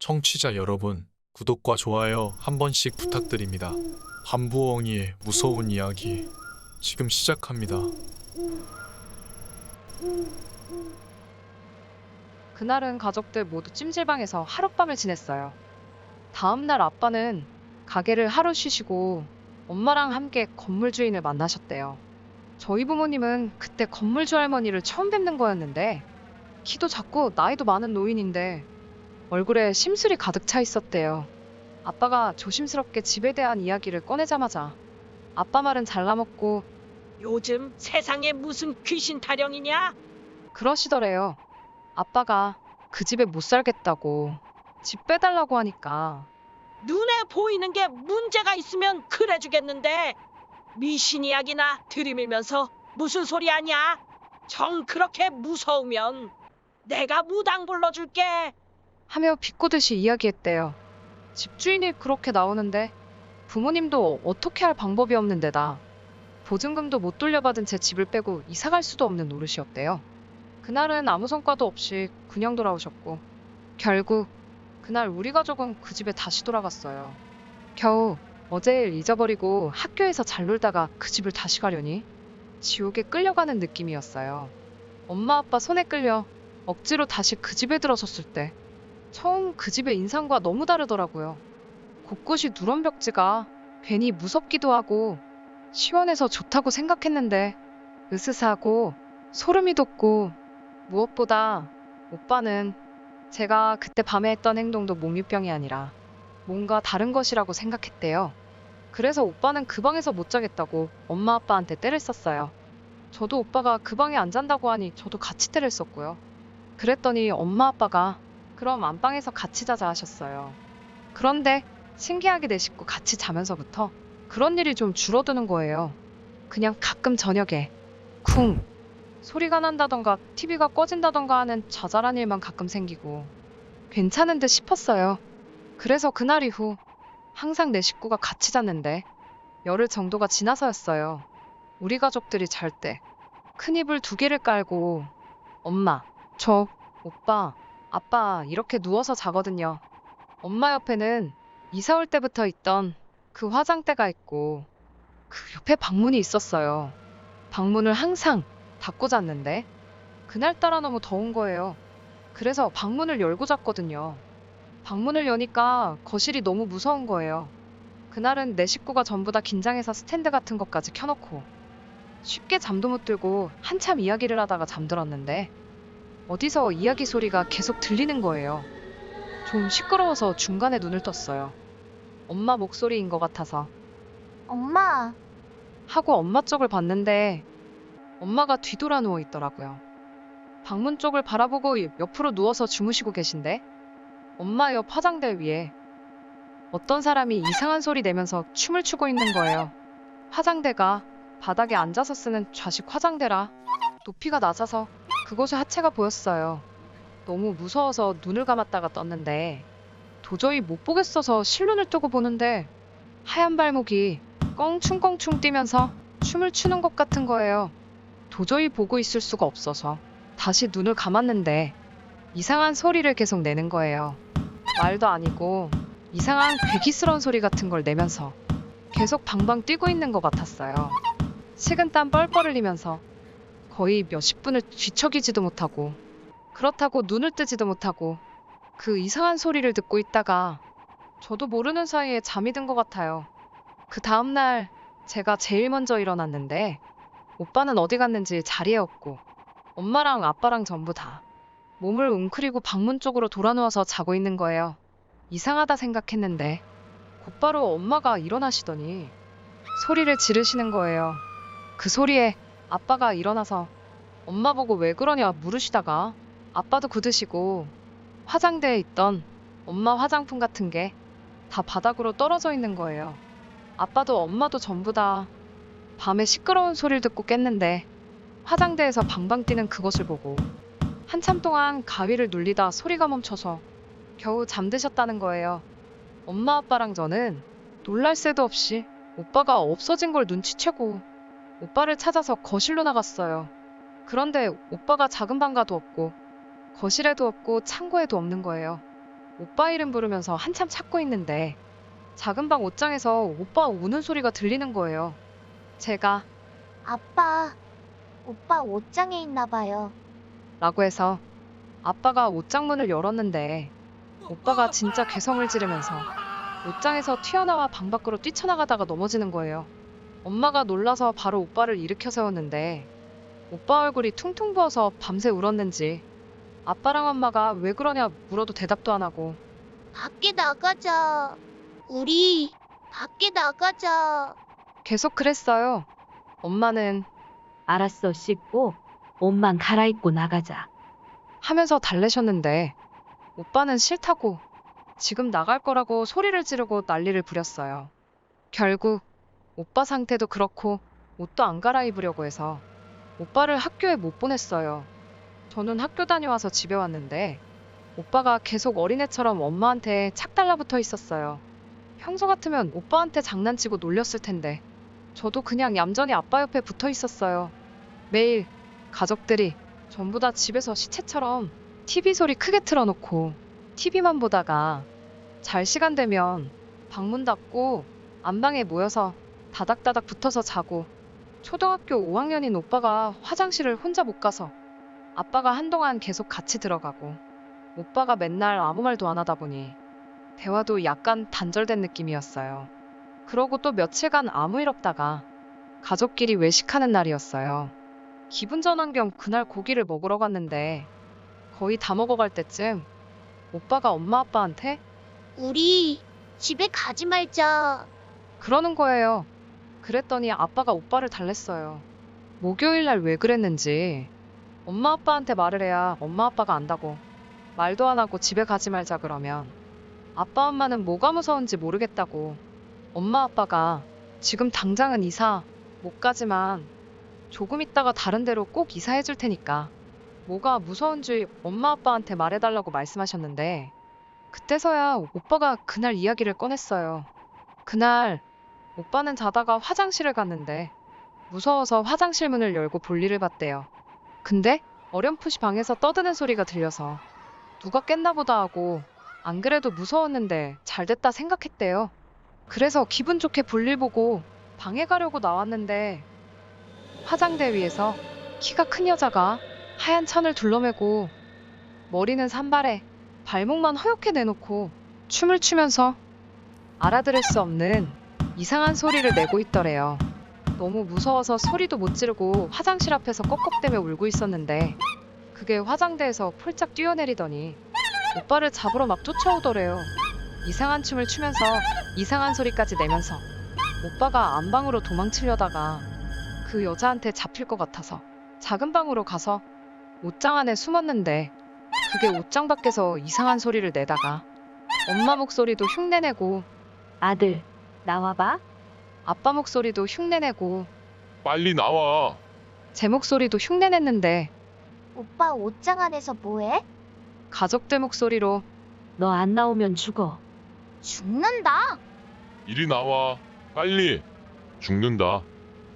청취자 여러분, 구독과 좋아요 한 번씩 부탁드립니다. 한부엉이의 무서운 이야기 지금 시작합니다. 그날은 가족들 모두 찜질방에서 하룻밤을 지냈어요. 다음날 아빠는 가게를 하루 쉬시고 엄마랑 함께 건물 주인을 만나셨대요. 저희 부모님은 그때 건물주 할머니를 처음 뵙는 거였는데 키도 작고 나이도 많은 노인인데 얼굴에 심술이 가득 차 있었대요. 아빠가 조심스럽게 집에 대한 이야기를 꺼내자마자 아빠 말은 잘라먹고 요즘 세상에 무슨 귀신 타령이냐? 그러시더래요. 아빠가 그 집에 못 살겠다고 집 빼달라고 하니까 눈에 보이는 게 문제가 있으면 그래 주겠는데 미신 이야기나 들이밀면서 무슨 소리 하냐? 정 그렇게 무서우면 내가 무당 불러줄게. 하며 비꼬듯이 이야기했대요. 집주인이 그렇게 나오는데 부모님도 어떻게 할 방법이 없는 데다 보증금도 못 돌려받은 제 집을 빼고 이사 갈 수도 없는 노릇이었대요. 그날은 아무 성과도 없이 그냥 돌아오셨고 결국 그날 우리 가족은 그 집에 다시 돌아갔어요. 겨우 어제 일 잊어버리고 학교에서 잘 놀다가 그 집을 다시 가려니 지옥에 끌려가는 느낌이었어요. 엄마 아빠 손에 끌려 억지로 다시 그 집에 들어섰을 때 처음 그 집의 인상과 너무 다르더라고요. 곳곳이 누런 벽지가 괜히 무섭기도 하고 시원해서 좋다고 생각했는데 으스스하고 소름이 돋고 무엇보다 오빠는 제가 그때 밤에 했던 행동도 몸유병이 아니라 뭔가 다른 것이라고 생각했대요. 그래서 오빠는 그 방에서 못 자겠다고 엄마 아빠한테 떼를 썼어요. 저도 오빠가 그 방에 안 잔다고 하니 저도 같이 떼를 썼고요. 그랬더니 엄마 아빠가 그럼 안방에서 같이 자자 하셨어요. 그런데 신기하게 내 식구 같이 자면서부터 그런 일이 좀 줄어드는 거예요. 그냥 가끔 저녁에 쿵 소리가 난다던가 TV가 꺼진다던가 하는 자잘한 일만 가끔 생기고 괜찮은 듯 싶었어요. 그래서 그날 이후 항상 내 식구가 같이 잤는데 열흘 정도가 지나서였어요. 우리 가족들이 잘 때 큰 이불 두 개를 깔고 엄마, 저, 오빠, 아빠 이렇게 누워서 자거든요. 엄마 옆에는 이사 올 때부터 있던 그 화장대가 있고 그 옆에 방문이 있었어요. 방문을 항상 닫고 잤는데 그날따라 너무 더운 거예요. 그래서 방문을 열고 잤거든요. 방문을 여니까 거실이 너무 무서운 거예요. 그날은 내 식구가 전부 다 긴장해서 스탠드 같은 것까지 켜놓고 쉽게 잠도 못 들고 한참 이야기를 하다가 잠들었는데 어디서 이야기 소리가 계속 들리는 거예요. 좀 시끄러워서 중간에 눈을 떴어요. 엄마 목소리인 것 같아서 엄마, 하고 엄마 쪽을 봤는데 엄마가 뒤돌아 누워 있더라고요. 방문 쪽을 바라보고 옆으로 누워서 주무시고 계신데 엄마 옆 화장대 위에 어떤 사람이 이상한 소리 내면서 춤을 추고 있는 거예요. 화장대가 바닥에 앉아서 쓰는 좌식 화장대라 높이가 낮아서 그곳에 하체가 보였어요. 너무 무서워서 눈을 감았다가 떴는데 도저히 못 보겠어서 실눈을 뜨고 보는데 하얀 발목이 껑충껑충 뛰면서 춤을 추는 것 같은 거예요. 도저히 보고 있을 수가 없어서 다시 눈을 감았는데 이상한 소리를 계속 내는 거예요. 말도 아니고 이상한 괴기스러운 소리 같은 걸 내면서 계속 방방 뛰고 있는 것 같았어요. 식은땀 뻘뻘 흘리면서 거의 몇십 분을 뒤척이지도 못하고 그렇다고 눈을 뜨지도 못하고 그 이상한 소리를 듣고 있다가 저도 모르는 사이에 잠이 든 것 같아요. 그 다음날 제가 제일 먼저 일어났는데 오빠는 어디 갔는지 자리에 없고 엄마랑 아빠랑 전부 다 몸을 웅크리고 방문 쪽으로 돌아누워서 자고 있는 거예요. 이상하다 생각했는데 곧바로 엄마가 일어나시더니 소리를 지르시는 거예요. 그 소리에 아빠가 일어나서 엄마 보고 왜 그러냐 물으시다가 아빠도 굳으시고 화장대에 있던 엄마 화장품 같은 게 다 바닥으로 떨어져 있는 거예요. 아빠도 엄마도 전부 다 밤에 시끄러운 소리를 듣고 깼는데 화장대에서 방방 뛰는 그것을 보고 한참 동안 가위를 눌리다 소리가 멈춰서 겨우 잠드셨다는 거예요. 엄마 아빠랑 저는 놀랄 새도 없이 오빠가 없어진 걸 눈치채고 오빠를 찾아서 거실로 나갔어요. 그런데 오빠가 작은 방 가도 없고 거실에도 없고 창고에도 없는 거예요. 오빠 이름 부르면서 한참 찾고 있는데 작은 방 옷장에서 오빠 우는 소리가 들리는 거예요. 제가 아빠, 오빠 옷장에 있나 봐요. 라고 해서 아빠가 옷장 문을 열었는데 오빠가 진짜 괴성을 지르면서 옷장에서 튀어나와 방 밖으로 뛰쳐나가다가 넘어지는 거예요. 엄마가 놀라서 바로 오빠를 일으켜 세웠는데 오빠 얼굴이 퉁퉁 부어서 밤새 울었는지 아빠랑 엄마가 왜 그러냐 물어도 대답도 안 하고 밖에 나가자. 우리 밖에 나가자. 계속 그랬어요. 엄마는 알았어 씻고 옷만 갈아입고 나가자. 하면서 달래셨는데 오빠는 싫다고 지금 나갈 거라고 소리를 지르고 난리를 부렸어요. 결국 오빠 상태도 그렇고 옷도 안 갈아입으려고 해서 오빠를 학교에 못 보냈어요. 저는 학교 다녀와서 집에 왔는데 오빠가 계속 어린애처럼 엄마한테 착 달라붙어 있었어요. 평소 같으면 오빠한테 장난치고 놀렸을 텐데 저도 그냥 얌전히 아빠 옆에 붙어 있었어요. 매일 가족들이 전부 다 집에서 시체처럼 TV 소리 크게 틀어놓고 TV만 보다가 잘 시간 되면 방문 닫고 안방에 모여서 다닥다닥 붙어서 자고 초등학교 5학년인 오빠가 화장실을 혼자 못 가서 아빠가 한동안 계속 같이 들어가고 오빠가 맨날 아무 말도 안 하다 보니 대화도 약간 단절된 느낌이었어요. 그러고 또 며칠간 아무 일 없다가 가족끼리 외식하는 날이었어요. 기분 전환 겸 그날 고기를 먹으러 갔는데 거의 다 먹어갈 때쯤 오빠가 엄마 아빠한테 우리 집에 가지 말자. 그러는 거예요. 그랬더니 아빠가 오빠를 달랬어요. 목요일 날 왜 그랬는지 엄마 아빠한테 말을 해야 엄마 아빠가 안다고 말도 안 하고 집에 가지 말자 그러면 아빠 엄마는 뭐가 무서운지 모르겠다고 엄마 아빠가 지금 당장은 이사 못 가지만 조금 있다가 다른 데로 꼭 이사해 줄 테니까 뭐가 무서운지 엄마 아빠한테 말해달라고 말씀하셨는데 그때서야 오빠가 그날 이야기를 꺼냈어요. 그날 오빠는 자다가 화장실을 갔는데 무서워서 화장실 문을 열고 볼일을 봤대요. 근데 어렴풋이 방에서 떠드는 소리가 들려서 누가 깼나 보다 하고 안 그래도 무서웠는데 잘 됐다 생각했대요. 그래서 기분 좋게 볼일 보고 방에 가려고 나왔는데 화장대 위에서 키가 큰 여자가 하얀 천을 둘러매고 머리는 산발에 발목만 허옇게 내놓고 춤을 추면서 알아들을 수 없는 이상한 소리를 내고 있더래요. 너무 무서워서 소리도 못 지르고 화장실 앞에서 꺽꺽대며 울고 있었는데 그게 화장대에서 폴짝 뛰어내리더니 오빠를 잡으러 막 쫓아오더래요. 이상한 춤을 추면서 이상한 소리까지 내면서 오빠가 안방으로 도망치려다가 그 여자한테 잡힐 것 같아서 작은 방으로 가서 옷장 안에 숨었는데 그게 옷장 밖에서 이상한 소리를 내다가 엄마 목소리도 흉내내고 아들 나와봐. 아빠 목소리도 흉내내고 빨리 나와. 제 목소리도 흉내냈는데 오빠 옷장 안에서 뭐해? 가족들 목소리로 너 안 나오면 죽어. 죽는다. 이리 나와. 빨리. 죽는다.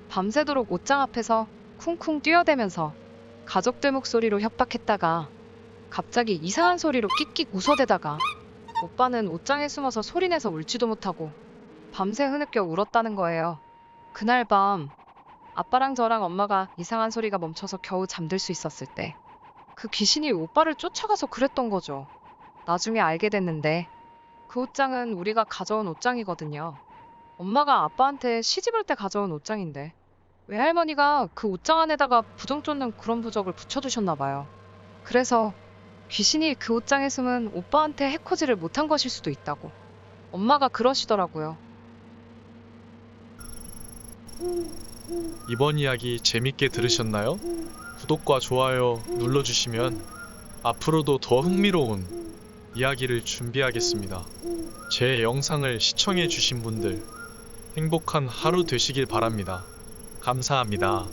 밤새도록 옷장 앞에서 쿵쿵 뛰어대면서 가족들 목소리로 협박했다가 갑자기 이상한 소리로 끽끽 웃어대다가 오빠는 옷장에 숨어서 소리내서 울지도 못하고 밤새 흐느껴 울었다는 거예요. 그날 밤 아빠랑 저랑 엄마가 이상한 소리가 멈춰서 겨우 잠들 수 있었을 때 그 귀신이 오빠를 쫓아가서 그랬던 거죠. 나중에 알게 됐는데 그 옷장은 우리가 가져온 옷장이거든요. 엄마가 아빠한테 시집올 때 가져온 옷장인데 외할머니가 그 옷장 안에다가 부정 쫓는 그런 부적을 붙여두셨나 봐요. 그래서 귀신이 그 옷장에 숨은 오빠한테 해코지를 못한 것일 수도 있다고. 엄마가 그러시더라고요. 이번 이야기 재밌게 들으셨나요? 구독과 좋아요 눌러주시면 앞으로도 더 흥미로운 이야기를 준비하겠습니다. 제 영상을 시청해주신 분들 행복한 하루 되시길 바랍니다. 감사합니다.